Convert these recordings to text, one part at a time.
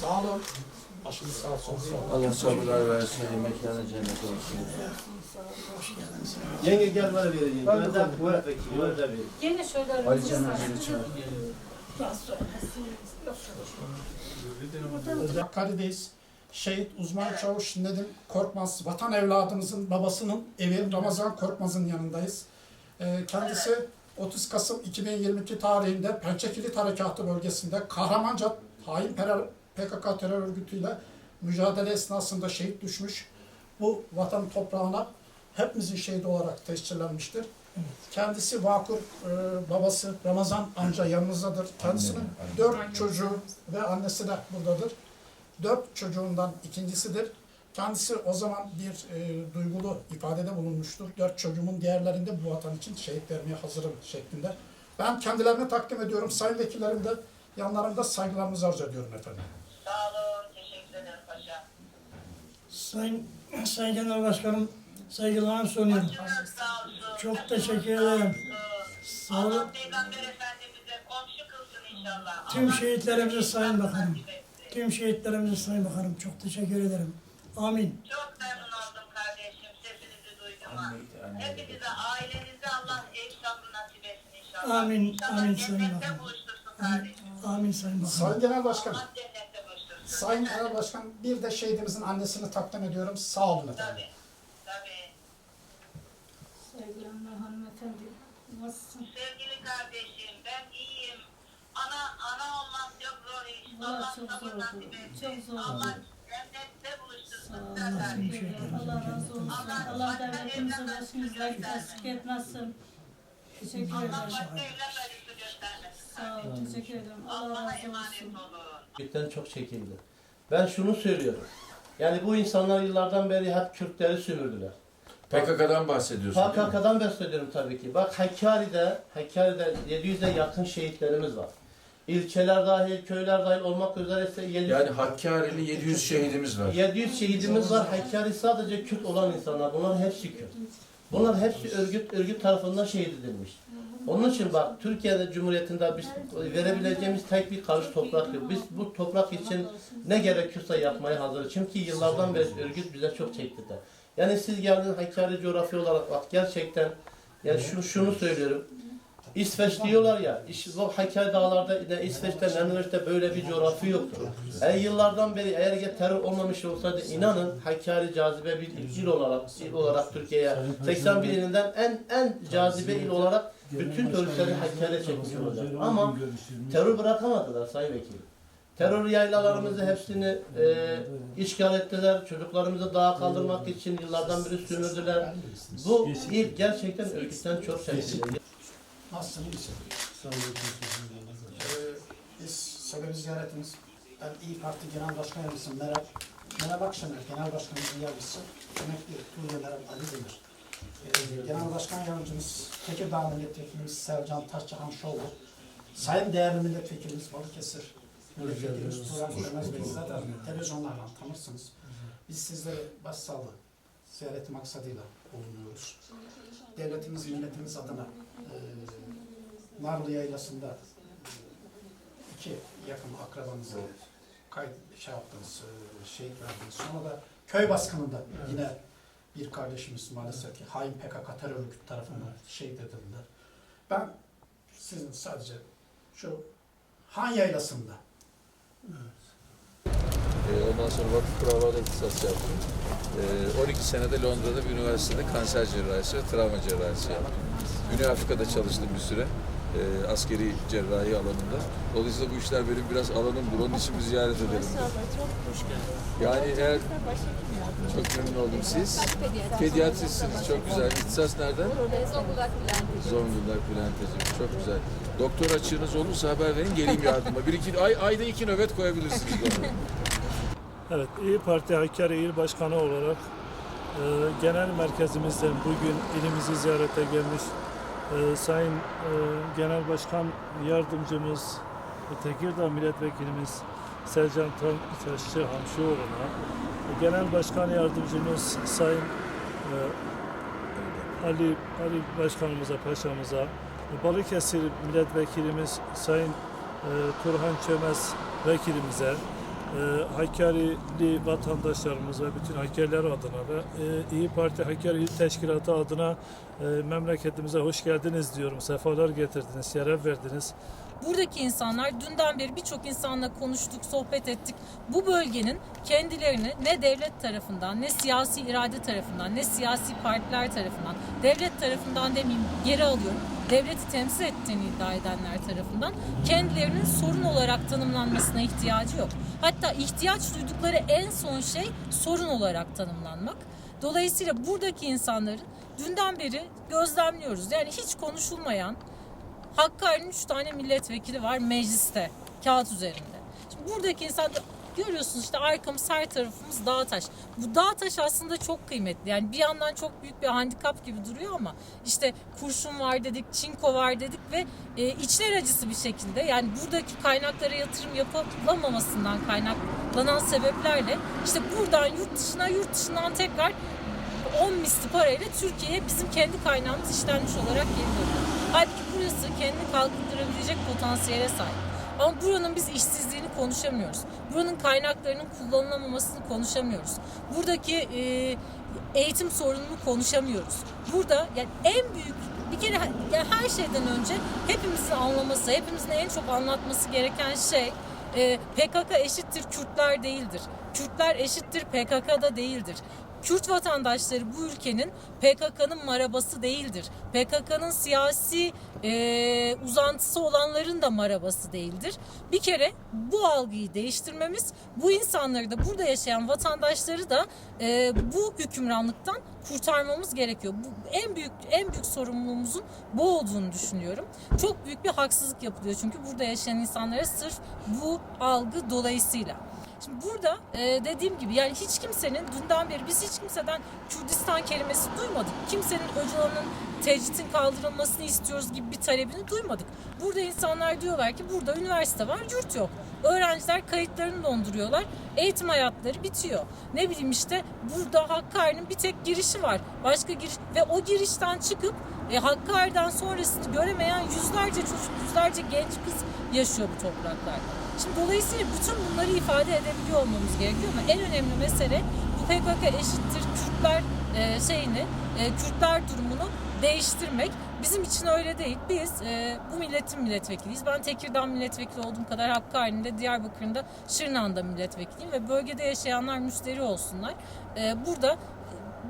Sağ olun. Başınız sağ olsun. Sağ olun. Allah sabırlar versin, mekanı cennet olsun. Yenge gel bana vereyim. Ben de kuvvet vekili, ben de vereyim. Gene şöyle Ali Cennet çağır. Hakkari'deyiz. Şehit uzman çavuş Nedim Korkmaz, vatan evladımızın babasının evi Ramazan Korkmaz'ın yanındayız. Ee, Kendisi 30 Kasım 2022 tarihinde Pençekilit Harekatı bölgesinde kahramanca hain terör, PKK terör örgütüyle mücadele esnasında şehit düşmüş. Bu vatan toprağına hepimizin şehidi olarak tescillenmiştir. Kendisi Vakur e, babası Ramazan amca yanımızdadır. Kendisinin dört çocuğu ve annesi de buradadır. Dört çocuğundan ikincisidir. Kendisi o zaman bir e, duygulu ifadede bulunmuştur. Dört çocuğumun diğerlerinde bu vatan için şehit vermeye hazırım şeklinde. Ben kendilerine takdim ediyorum. Sayın vekillerim de yanlarında saygılarımızı arz ediyorum efendim. Sağ olun, teşekkür ederim paşa. Sayın, Sayın Genel Başkanım saygılarımı sunuyorum. Sağ olsun. Çok teşekkür ederim. Sağ olun. Allah Peygamber Efendimiz'e komşu kılsın inşallah. Tüm Allah şehitlerimize Sayın Bakanım. Tüm şehitlerimize Sayın Bakanım çok teşekkür ederim. Amin. Çok memnun oldum kardeşim, sesinizi duyduğuma. Hepinize, ailenize Allah ev sabrı nasip etsin inşallah. Amin, İnşallah amin Sayın cennette Bakanım. buluştursun kardeşim. Amin Sayın Bakanım. Sayın Genel Başkanım, Allah cennette. Sayın Genel Başkan bir de şehidimizin annesini takdim ediyorum. Sağ olun efendim. Tabii, tabii. Saygılarımla hanımefendi. Nasılsın? Sevgili kardeşim, ben iyiyim. Ana, ana olmak çok zor iş. Allah çok sabır zor nasip oldu. etsin. Çok zor Allah cennette Sağ buluştursun. olun. güzel kardeşim. Allah razı olsun. Allah devletimizi başımızdan eksik etmesin. Teşekkür Allah ederim. başka evlat acısı göstermesin. Sağ olun. Teşekkür ederim. Allah Allah'a razı emanet olsun. olun. Gerçekten çok çekildi. Ben şunu söylüyorum. Yani bu insanlar yıllardan beri hep Kürtleri sömürdüler. PKK'dan bahsediyorsun değil mi? PKK'dan bahsediyorum tabii ki. Bak Hakkari'de, Hakkari'de 700'e yakın şehitlerimiz var. İlçeler dahil, köyler dahil olmak üzere ise 700, Yani Hakkari'li 700 şehidimiz var. 700 şehidimiz var. Hakkari sadece Kürt olan insanlar. Bunlar hepsi Kürt. Bunlar hepsi örgüt örgüt tarafından şehit edilmiş. Onun için bak Türkiye'de Cumhuriyeti'nde biz verebileceğimiz tek bir karış toprak yok. Biz bu toprak için ne gerekiyorsa yapmaya hazırız. Çünkü yıllardan beri örgüt bize çok çekti de. Yani siz geldiniz Hakkari coğrafya olarak bak gerçekten yani şunu, şunu söylüyorum. İsveç diyorlar ya, bu Hakkari dağlarda, İsveç'te, ne Norveç'te böyle bir coğrafya yoktu. Eğer yıllardan beri eğer ki terör olmamış olsaydı inanın Hakkari cazibe bir il olarak, il olarak Türkiye'ye 81 ilinden en en cazibe il olarak bütün turistleri Hakkari'ye çekmiş olacak. Ama terör bırakamadılar Sayın Vekilim. Terör yaylalarımızı hepsini e, işgal ettiler. Çocuklarımızı dağa kaldırmak için yıllardan beri sömürdüler. Bu il gerçekten örgütten çok çekildi. Nasılsın? İyisin. Ee, biz sebebi ziyaretimiz, ben İyi Parti Genel Başkan Yardımcısı Meral, Meral Akşener, Genel Başkanımızın yardımcısı, emekli Tuğrul Meral Ali Demir. Ee, Genel Başkan Yardımcımız, Tekirdağ Milletvekilimiz Selcan Taşçıhan Şoğlu, Sayın değerli Milletvekilimiz Balıkesir, Milletvekilimiz Turan Sönmez Bey zaten televizyonlardan tanırsınız. Biz sizleri başsağlığı ziyareti maksadıyla bulunuyoruz. Devletimiz, milletimiz adına e, Narlı Yaylası'nda iki yakın akrabanızı kayıt şey yaptınız, e, şehit verdiniz. Sonra da köy baskınında yine bir kardeşimiz maalesef ki hain PKK terör örgütü tarafından şehit edildiler. Ben sizin sadece şu Han Yaylası'nda Ee, Ondan sonra vakıf kurallarda ihtisas yaptım. Ee, 12 senede Londra'da bir üniversitede kanser cerrahisi ve travma cerrahisi yaptım. Güney Afrika'da çalıştım bir süre. ee, askeri cerrahi alanında. Dolayısıyla bu işler benim biraz alanımdır. Onun için bir ziyaret edelim. Yani eğer çok memnun oldum siz. Pediatrisiniz. Çok güzel. İhtisas nereden? Zonguldak Bülent. Zonguldak Bülent Ecem. Çok güzel. Doktor açığınız olursa haber verin. Geleyim yardıma. Bir iki ay ayda iki nöbet koyabilirsiniz. Evet, İyi Parti Hakkari İl Başkanı olarak e, genel merkezimizden bugün ilimizi ziyarete gelmiş e, Sayın e, Genel Başkan Yardımcımız Tekirdağ Milletvekilimiz Selcan Tan Taşçı Hamşioğlu'na, e, Genel Başkan Yardımcımız Sayın e, Ali Ali Başkanımıza, Paşamıza, e, Balıkesir Milletvekilimiz Sayın e, Turhan Çömez Vekilimize, Hakkari'li vatandaşlarımız ve bütün Hakkariler adına ve e, İyi Parti Hakkari İl Teşkilatı adına e, memleketimize hoş geldiniz diyorum. Sefalar getirdiniz, şeref verdiniz. Buradaki insanlar dünden beri birçok insanla konuştuk, sohbet ettik. Bu bölgenin kendilerini ne devlet tarafından, ne siyasi irade tarafından, ne siyasi partiler tarafından, devlet tarafından demeyeyim geri alıyorum. Devleti temsil ettiğini iddia edenler tarafından kendilerinin sorun olarak tanımlanmasına ihtiyacı yok. Hatta ihtiyaç duydukları en son şey sorun olarak tanımlanmak. Dolayısıyla buradaki insanların dünden beri gözlemliyoruz. Yani hiç konuşulmayan, Hakkari'nin 3 tane milletvekili var mecliste, kağıt üzerinde. Şimdi buradaki insan görüyorsunuz işte arkamız her tarafımız dağ taş. Bu dağ taş aslında çok kıymetli. Yani bir yandan çok büyük bir handikap gibi duruyor ama işte kurşun var dedik, çinko var dedik ve e, içler acısı bir şekilde yani buradaki kaynaklara yatırım yapılamamasından kaynaklanan sebeplerle işte buradan yurt dışına yurt dışından tekrar 10 misli parayla Türkiye'ye bizim kendi kaynağımız işlenmiş olarak geliyor. Halbuki burası kendini kalkındırabilecek potansiyele sahip. Ama buranın biz işsizliğini konuşamıyoruz. Buranın kaynaklarının kullanılamamasını konuşamıyoruz. Buradaki e, eğitim sorununu konuşamıyoruz. Burada yani en büyük bir kere yani her şeyden önce hepimizin anlaması, hepimizin en çok anlatması gereken şey e, PKK eşittir Kürtler değildir. Kürtler eşittir PKK'da değildir. Kürt vatandaşları bu ülkenin PKK'nın marabası değildir. PKK'nın siyasi e, uzantısı olanların da marabası değildir. Bir kere bu algıyı değiştirmemiz, bu insanları da burada yaşayan vatandaşları da e, bu hükümranlıktan kurtarmamız gerekiyor. Bu en büyük en büyük sorumluluğumuzun bu olduğunu düşünüyorum. Çok büyük bir haksızlık yapılıyor çünkü burada yaşayan insanlara sırf bu algı dolayısıyla. Şimdi burada e, dediğim gibi yani hiç kimsenin dünden beri biz hiç kimseden Kürdistan kelimesi duymadık. Kimsenin Öcalan'ın tecritin kaldırılmasını istiyoruz gibi bir talebini duymadık. Burada insanlar diyorlar ki burada üniversite var, yurt yok. Öğrenciler kayıtlarını donduruyorlar. Eğitim hayatları bitiyor. Ne bileyim işte burada Hakkari'nin bir tek girişi var. Başka giriş ve o girişten çıkıp e, Hakkari'den sonrasını göremeyen yüzlerce çocuk, yüzlerce genç kız yaşıyor bu topraklarda. Şimdi dolayısıyla bütün bunları ifade edebiliyor olmamız gerekiyor ama en önemli mesele bu PKK eşittir Kürtler e, şeyini, e, Kürtler durumunu değiştirmek. Bizim için öyle değil. Biz e, bu milletin milletvekiliyiz. Ben Tekirdağ milletvekili olduğum kadar Hakkari'nin de Diyarbakır'ın da Şırnak'ın milletvekiliyim ve bölgede yaşayanlar müşteri olsunlar. E, burada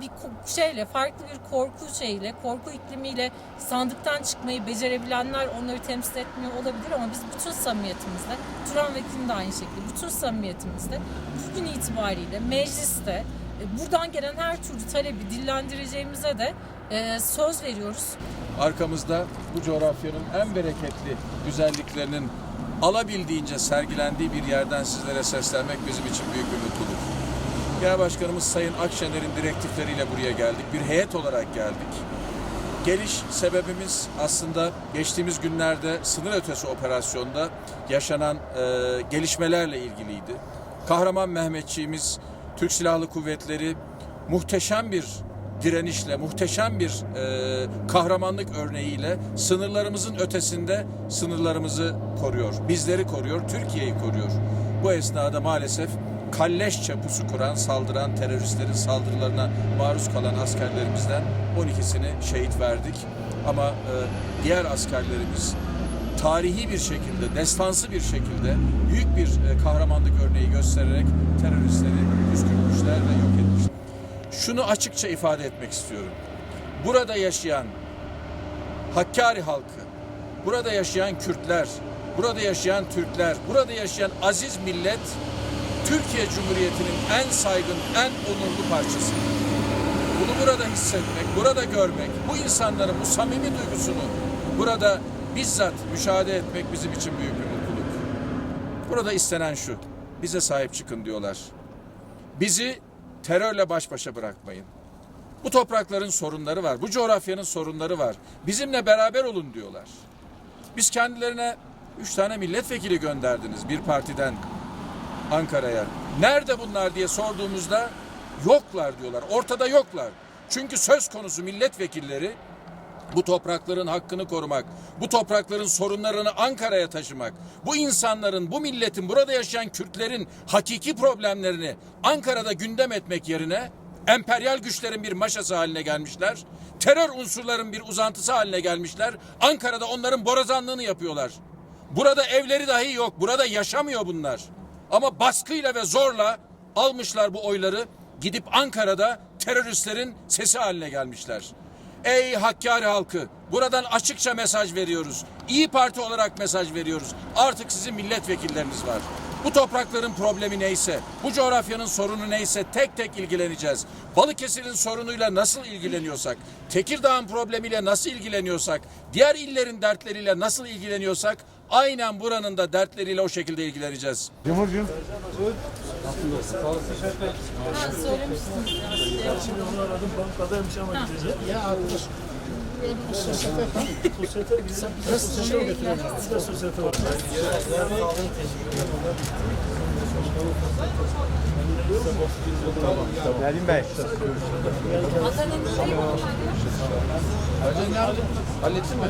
bir şeyle farklı bir korku şeyle, korku iklimiyle sandıktan çıkmayı becerebilenler onları temsil etmiyor olabilir ama biz bütün samimiyetimizle, Turan Vekil'in de aynı şekilde, bütün samimiyetimizle bugün itibariyle mecliste e, buradan gelen her türlü talebi dillendireceğimize de e, söz veriyoruz. Arkamızda bu coğrafyanın en bereketli güzelliklerinin alabildiğince sergilendiği bir yerden sizlere seslenmek bizim için büyük bir mutluluk. Genel Başkanımız Sayın Akşener'in direktifleriyle buraya geldik. Bir heyet olarak geldik. Geliş sebebimiz aslında geçtiğimiz günlerde sınır ötesi operasyonda yaşanan e, gelişmelerle ilgiliydi. Kahraman Mehmetçiğimiz, Türk Silahlı Kuvvetleri muhteşem bir direnişle, muhteşem bir e, kahramanlık örneğiyle sınırlarımızın ötesinde sınırlarımızı koruyor. Bizleri koruyor, Türkiye'yi koruyor. Bu esnada maalesef kalleşçe pusu kuran, saldıran teröristlerin saldırılarına maruz kalan askerlerimizden 12'sini şehit verdik. Ama e, diğer askerlerimiz tarihi bir şekilde, destansı bir şekilde büyük bir e, kahramanlık örneği göstererek teröristleri püskürtmüşler ve yok etmişler. Şunu açıkça ifade etmek istiyorum. Burada yaşayan Hakkari halkı, burada yaşayan Kürtler, burada yaşayan Türkler, burada yaşayan aziz millet Türkiye Cumhuriyeti'nin en saygın, en onurlu parçası. Bunu burada hissetmek, burada görmek, bu insanların bu samimi duygusunu burada bizzat müşahede etmek bizim için büyük bir mutluluk. Burada istenen şu, bize sahip çıkın diyorlar. Bizi terörle baş başa bırakmayın. Bu toprakların sorunları var, bu coğrafyanın sorunları var. Bizimle beraber olun diyorlar. Biz kendilerine üç tane milletvekili gönderdiniz bir partiden Ankara'ya. Nerede bunlar diye sorduğumuzda yoklar diyorlar. Ortada yoklar. Çünkü söz konusu milletvekilleri bu toprakların hakkını korumak, bu toprakların sorunlarını Ankara'ya taşımak, bu insanların, bu milletin, burada yaşayan Kürtlerin hakiki problemlerini Ankara'da gündem etmek yerine emperyal güçlerin bir maşası haline gelmişler. Terör unsurların bir uzantısı haline gelmişler. Ankara'da onların borazanlığını yapıyorlar. Burada evleri dahi yok. Burada yaşamıyor bunlar. Ama baskıyla ve zorla almışlar bu oyları. Gidip Ankara'da teröristlerin sesi haline gelmişler. Ey Hakkari halkı, buradan açıkça mesaj veriyoruz. İyi Parti olarak mesaj veriyoruz. Artık sizin milletvekilleriniz var. Bu toprakların problemi neyse, bu coğrafyanın sorunu neyse tek tek ilgileneceğiz. Balıkesir'in sorunuyla nasıl ilgileniyorsak, Tekirdağ'ın problemiyle nasıl ilgileniyorsak, diğer illerin dertleriyle nasıl ilgileniyorsak aynen buranın da dertleriyle o şekilde ilgileneceğiz. Ha, söylemiştiniz ya. Şimdi onu aradım bankadaymış ama gidecek. Ya arkadaş, sosyete Sosyete gidecek. Nasıl götürüyor? Bizde sosyete var. Adana'nın var. Hallettin mi?